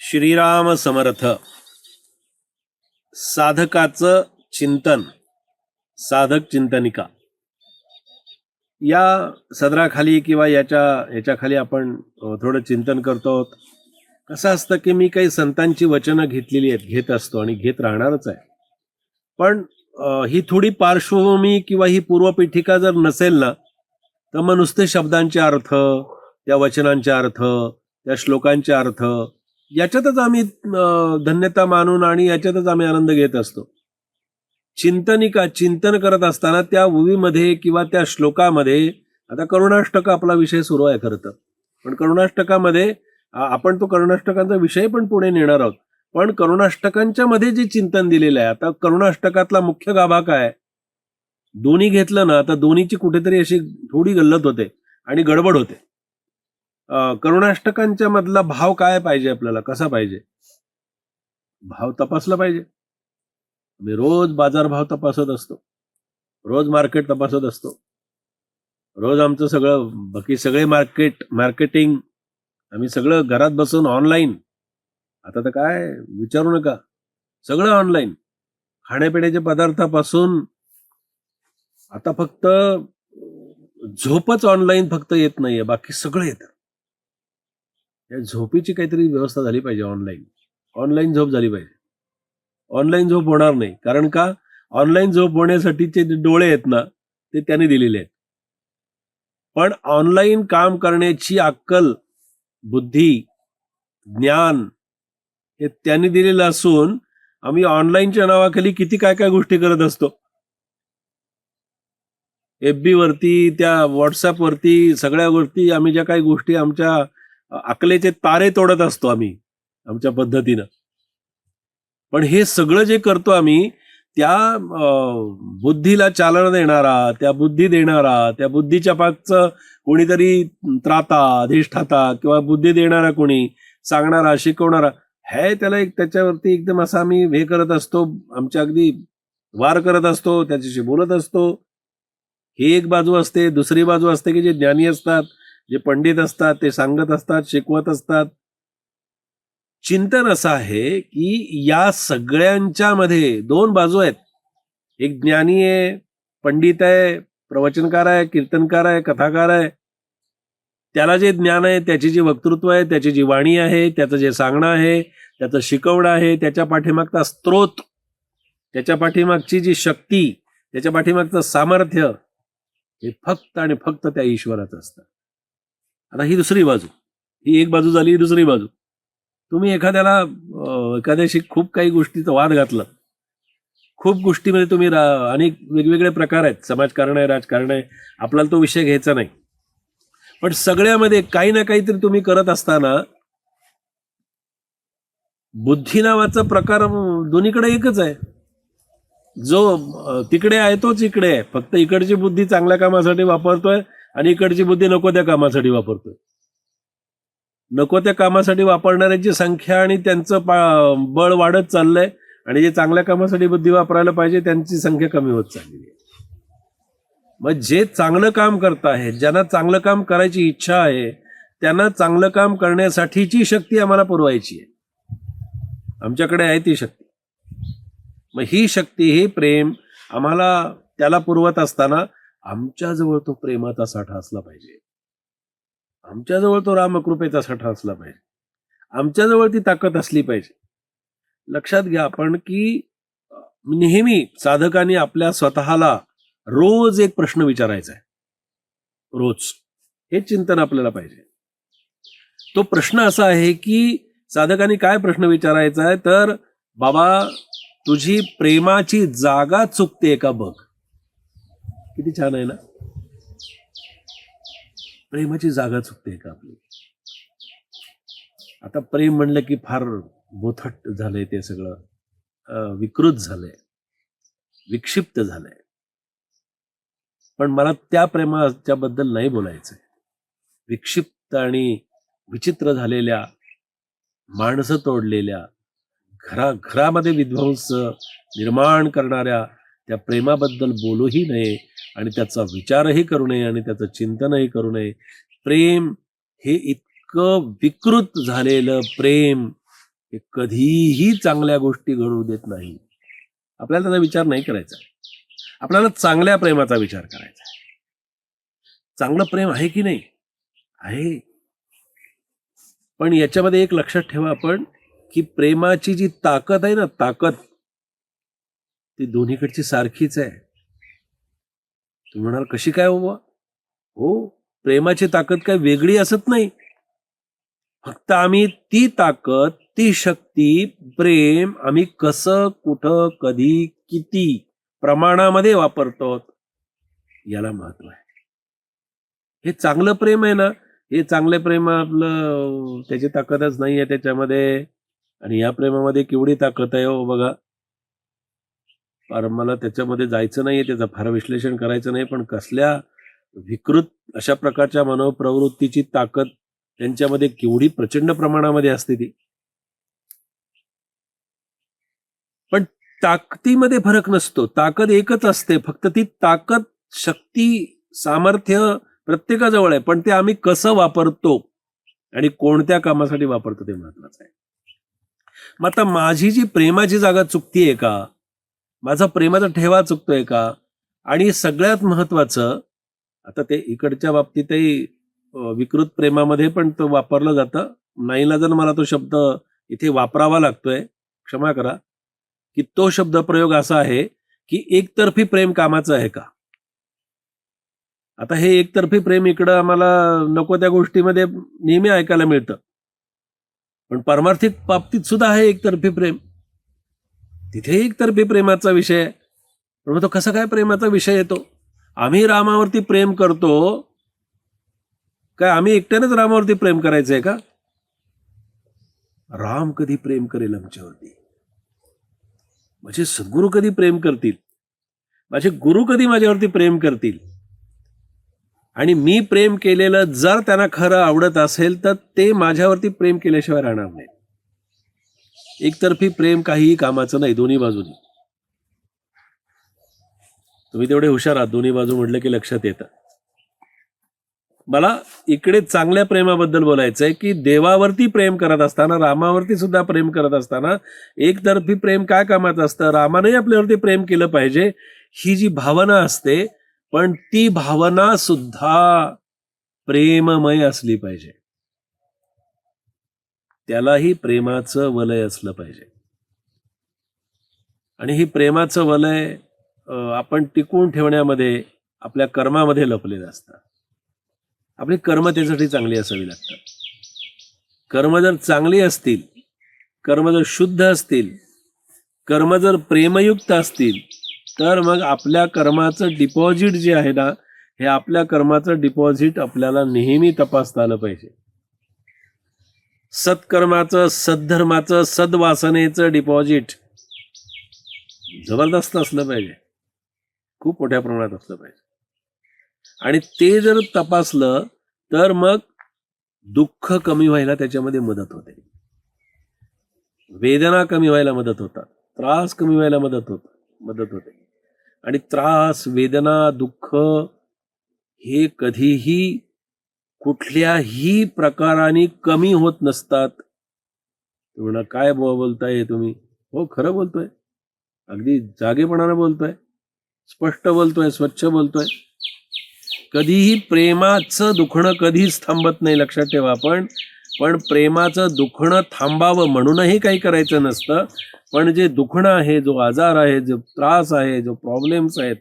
श्रीराम समर्थ साधकाचं चिंतन साधक चिंतनिका. या सदराखाली किंवा याच्या याच्याखाली आपण थोडं चिंतन करतो आहोत. कसं असतं की मी काही संतांची वचनं घेतलेली आहेत घेत असतो आणि घेत राहणारच आहे. पण ही थोडी पार्श्वभूमी किंवा ही पूर्वपीठिका जर नसेल ना तर मग नुसते शब्दांचे अर्थ त्या वचनांचे अर्थ त्या श्लोकांचे अर्थ याच्यातच आम्ही धन्यता मानून आणि याच्यातच आम्ही आनंद घेत असतो. चिंतनिका चिंतन करत असताना त्या उवीमध्ये किंवा त्या श्लोकामध्ये आता करुणाष्टक आपला विषय सुरू आहे खरं तर. पण करुणाष्टकामध्ये आपण तो करुणाष्टकांचा विषय पण पुढे नेणार आहोत. पण करुणाष्टकांच्या मध्ये जे चिंतन दिलेलं आहे आता करुणाष्टकातला मुख्य गाभा काय? दोन्ही घेतलं ना तर दोन्हीची कुठेतरी अशी थोडी गल्लत होते आणि गडबड होते. करुणाष्टकांच्या मधला भाव काय पाहिजे आपल्याला? कसा पाहिजे? भाव तपासला पाहिजे. आम्ही रोज बाजारभाव तपासत असतो. रोज मार्केट तपासत असतो. रोज आमचं सगळं बाकी सगळे मार्केट मार्केटिंग आम्ही सगळं घरात बसून ऑनलाईन. आता तर काय? विचारू नका. सगळं ऑनलाईन. खाण्यापिण्याच्या पदार्थापासून आता फक्त झोपच ऑनलाईन फक्त येत नाहीये. बाकी सगळं येतं. या झोपेची काहीतरी व्यवस्था झाली पाहिजे ऑनलाईन. ऑनलाईन झोप झाली पाहिजे. ऑनलाईन झोप होणार नाही. कारण का? ऑनलाईन झोप होण्यासाठीचे डोळे आहेत ना ते त्यांनी दिलेले आहेत. पण ऑनलाईन काम करण्याची अक्कल बुद्धी ज्ञान हे त्यांनी दिलेलं असून आम्ही ऑनलाईनच्या नावाखाली किती काय काय गोष्टी करत असतो. एफ बी वरती त्या व्हॉट्सअप वरती सगळ्या गोष्टी आम्ही ज्या काही गोष्टी आमच्या अकलेचे तारे तोडत असतो आम्ही आमच्या पद्धतीनं. पण हे सगळं जे करतो आम्ही त्या अं, बुद्धीला चालना देणारा त्या बुद्धी देणारा त्या बुद्धीच्या पाकचं कोणीतरी त्राता अधिष्ठाता किंवा बुद्धी देणारा कोणी सांगणारा शिकवणारा हे त्याला एक त्याच्यावरती एकदम असा आम्ही हे करत असतो आमच्या अगदी वार करत असतो त्याच्याशी बोलत असतो. ही एक बाजू असते दुसरी बाजू असते की जे ज्ञानी असतात जे पंडित असतात ते सांगत असतात शिकवत असतात. चिंतन असं आहे की या सगळ्यांच्या मध्ये दोन बाजू आहेत. एक ज्ञानी आहे पंडित आहे प्रवचनकार आहे कीर्तनकार आहे कथाकार आहे. त्याला जे ज्ञान आहे त्याची जी वक्तृत्व आहे त्याची जी वाणी आहे त्याचं जे सांगणं आहे त्याचं शिकवणं आहे त्याच्या पाठीमागचा स्त्रोत त्याच्या पाठीमागची जी शक्ती त्याच्या पाठीमागचं सामर्थ्य हे फक्त आणि फक्त त्या ईश्वराचं असतं. आता ही दुसरी बाजू. ही एक बाजू झाली ही दुसरी बाजू. तुम्ही एखाद्याला एखाद्याशी खूप काही गोष्टीचा वाद घातला. खूप गोष्टीमध्ये तुम्ही रा- अनेक वेगवेगळे प्रकार आहेत. समाजकारण आहे राजकारण आहे. आपल्याला तो विषय घ्यायचा नाही. पण सगळ्यामध्ये काही ना काहीतरी तुम्ही करत असताना बुद्धी नावाचा प्रकार दोन्हीकडे एकच आहे. जो तिकडे आहे तोच इकडे आहे. फक्त इकडची बुद्धी चांगल्या कामासाठी वापरतोय आणि इकडची बुद्धी नको त्या कामासाठी वापरतोय. नको त्या कामासाठी वापरणाऱ्यांची संख्या आणि त्यांचं पा- बळ वाढत चाललंय आणि जे चांगल्या कामासाठी बुद्धी वापरायला पाहिजे त्यांची संख्या कमी होत चाललेली आहे. मग जे चांगलं काम करत आहेत ज्यांना चांगलं काम करायची इच्छा आहे त्यांना चांगलं काम करण्यासाठीची शक्ती आम्हाला पुरवायची आहे. आमच्याकडे आहे ती शक्ती. मग ही शक्ती हे प्रेम आम्हाला त्याला पुरवत असताना आमच्याजवळ तो प्रेमाचा साठा असला पाहिजे. आमच्याजवळ तो रामकृपेचा साठा असला पाहिजे. आमच्याजवळ ती ताकद असली पाहिजे. लक्षात घ्या आपण की नेहमी साधकांनी आपल्या स्वतःला रोज एक प्रश्न विचारायचा आहे. रोज. हे चिंतन आपल्याला पाहिजे. तो प्रश्न असा आहे की साधकांनी काय प्रश्न विचारायचा आहे? तर बाबा तुझी प्रेमाची जागा चुकते का बघ? किती छान आहे ना? प्रेमाची जागा चुकते का आपली? आता प्रेम म्हणलं की फार बोथट झालंय ते सगळं. विकृत झालंय. विक्षिप्त झालंय. पण मला त्या प्रेमाच्या बद्दल नाही बोलायचंय. विक्षिप्त आणि विचित्र झालेल्या माणसं तोडलेल्या घरा घरामध्ये विध्वंस निर्माण करणाऱ्या त्या प्रेमाबद्दल बोलूही नये आणि त्याचा विचारही करू नये आणि त्याचं चिंतनही करू नये. प्रेम हे इतकं विकृत झालेलं प्रेम हे कधीही चांगल्या गोष्टी घडू देत नाही. आपल्याला त्याचा विचार नाही करायचा. आपल्याला चांगल्या प्रेमाचा विचार करायचा आहे. चांगलं प्रेम आहे की नाही? आहे. पण याच्यामध्ये एक लक्षात ठेवा आपण की प्रेमाची जी ताकद आहे ना ताकद ती दोन्हीकडची सारखीच आहे. तुम्ही म्हणाल कशी काय हो हो प्रेमाची ताकद काय वेगळी असत नाही. फक्त आम्ही ती ताकद ती शक्ती प्रेम आम्ही कसं कुठं कधी किती प्रमाणामध्ये वापरतो याला महत्त्व आहे. हे चांगलं प्रेम आहे ना हे चांगले प्रेम आपलं त्याची ताकदच नाही आहे त्याच्यामध्ये. आणि या प्रेमामध्ये केवढी ताकद आहे हो बघा. फार मला त्याच्यामध्ये जायचं नाहीये त्याचं फार विश्लेषण करायचं नाही पण कसल्या विकृत अशा प्रकारच्या मनोप्रवृत्तीची ताकद त्यांच्यामध्ये केवढी प्रचंड प्रमाणामध्ये असते ती. पण ताकदीमध्ये फरक नसतो. ताकद एकच असते. फक्त ती ताकद शक्ती सामर्थ्य प्रत्येकाजवळ आहे पण ते आम्ही कसं वापरतो आणि कोणत्या कामासाठी वापरतो ते महत्वाचं आहे. मग आता माझी जी प्रेमाची जागा चुकतीये का? माझा प्रेमाचा ठेवा चुकतोय का? आणि सगळ्यात महत्वाचं आता ते इकडच्या बाबतीतही विकृत प्रेमामध्ये पण तो वापरलं जातं. नाईला जर मला तो शब्द इथे वापरावा लागतोय क्षमा करा की तो शब्द प्रयोग असा आहे की एकतर्फी प्रेम कामाचं आहे का? आता हे एकतर्फी प्रेम इकडं आम्हाला नको त्या गोष्टीमध्ये नेहमी ऐकायला मिळतं. पण परमार्थिक बाबतीत सुद्धा आहे एकतर्फी प्रेम. तिथे एकतर्फी प्रेमाचा विषय आहे. पण मग तो कसा काय प्रेमाचा विषय येतो? आम्ही रामावरती प्रेम करतो. काय आम्ही एकट्यानेच रामावरती प्रेम करायचंय का? राम कधी प्रेम करेल आमच्यावरती? माझे सद्गुरू कधी प्रेम करतील? माझे गुरु कधी माझ्यावरती प्रेम करतील? आणि मी प्रेम केलेलं जर त्यांना खरं आवडत असेल तर ते माझ्यावरती प्रेम केल्याशिवाय राहणार नाही एकतर्फी प्रेम काहीही कामाचं नाही दोन्ही बाजूनी. तुम्ही तेवढे हुशार आहात दोन्ही बाजू म्हटलं की लक्षात येतं. मला इकडे चांगल्या प्रेमाबद्दल बोलायचं आहे की देवावरती प्रेम करत असताना रामावरती सुद्धा प्रेम करत असताना एकतर्फी प्रेम काय कामाचं असतं? रामाने आपल्यावरती प्रेम केलं पाहिजे. ही जी भावना असते पण ती भावना सुद्धा प्रेममय असली पाहिजे. त्यालाही प्रेमाचं वलय असलं पाहिजे. आणि ही प्रेमाचं वलय आपण टिकवून ठेवण्यामध्ये आपल्या कर्मामध्ये लपलेलं असतं. आपली कर्म त्यासाठी चांगली असावी लागतात. कर्म जर चांगली असतील कर्म जर शुद्ध असतील कर्म जर प्रेमयुक्त असतील तर मग आपल्या कर्माचं डिपॉझिट जे आहे ना हे आपल्या कर्माचं डिपॉझिट आपल्याला नेहमी तपासता आलं पाहिजे. सत्कर्माचं सद्धर्माचं सद्वासनेचं डिपॉझिट जबरदस्त असलं पाहिजे. खूप मोठ्या प्रमाणात असलं पाहिजे. आणि ते जर तपासलं तर मग दुःख कमी व्हायला त्याच्यामध्ये मदत होते. वेदना कमी व्हायला मदत होतात. त्रास कमी व्हायला मदत होत मदत होते. आणि त्रास वेदना दुःख हे कधीही कुठल्याही प्रकाराने कमी होत नसतात. तुम्ही म्हणा, काय बुवा बोलताय हे तुम्ही? हो खरं बोलतोय. अगदी जागेपणानं बोलतोय. स्पष्ट बोलतोय स्वच्छ बोलतोय. कधीही प्रेमाचं दुखणं कधीच थांबत नाही लक्षात ठेवा आपण. पण प्रेमाचं दुखणं थांबावं म्हणूनही काही करायचं नसतं. पण जे दुखणं आहे जो आजार आहे जो त्रास आहे जो प्रॉब्लेम्स आहेत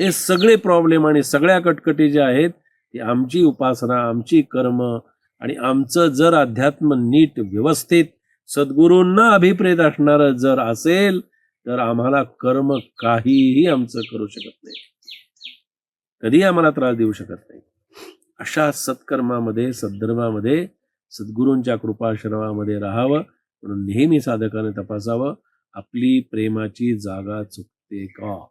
हे सगळे प्रॉब्लेम आणि सगळ्या कटकटी ज्या आहेत ती आमची उपासना आमची कर्म आणि आमचं जर अध्यात्म नीट व्यवस्थित सद्गुरूंना अभिप्रेत असणारं जर असेल तर आम्हाला कर्म काहीही आमचं करू शकत नाही. कधी आम्हाला त्रास देऊ शकत नाही. अशा सत्कर्मामध्ये सद्धर्मामध्ये सद्गुरूंच्या कृपाश्रमामध्ये राहावं म्हणून नेहमी साधकाने तपासावं आपली प्रेमाची जागा चुकते का?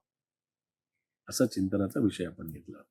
असा चिंतनाचा विषय आपण घेतला.